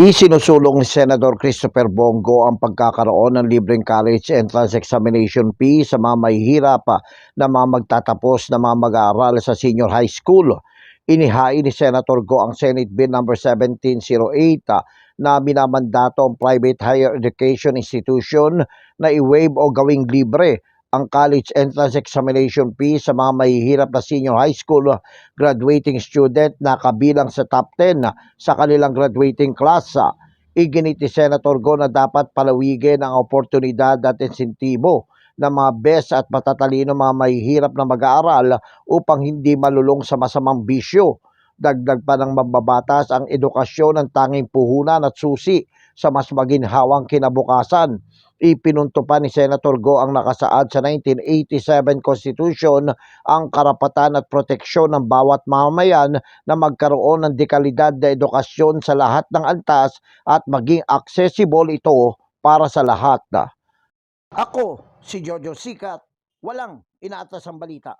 Isinusulong ni Senador Christopher Bongo ang pagkakaroon ng libreng college entrance examination fee sa mga mahihirap na mga magtatapos na mga mag-aaral sa senior high school. Inihain ni Senator Go ang Senate Bill No. 1708 na minamandato ang private higher education institution na i-waive o gawing libre ang college entrance examination fee sa mga mahihirap na senior high school graduating student na kabilang sa top 10 sa kanilang graduating class. Iginit ni Senator Go na dapat palawigin ang oportunidad at insentibo ng mga best at matatalino mga mahihirap na mag-aaral upang hindi malulong sa masamang bisyo. Dagdag pa ng mambabatas ang edukasyon ng tanging puhunan at susi sa mas maginhawang kinabukasan. Ipinunto pa ni Senator Go ang nakasaad sa 1987 Constitution ang karapatan at proteksyon ng bawat mamamayan na magkaroon ng dekalidad na edukasyon sa lahat ng antas at maging accessible ito para sa lahat. Ako, si Jojo Sikat, walang inaatas ang balita.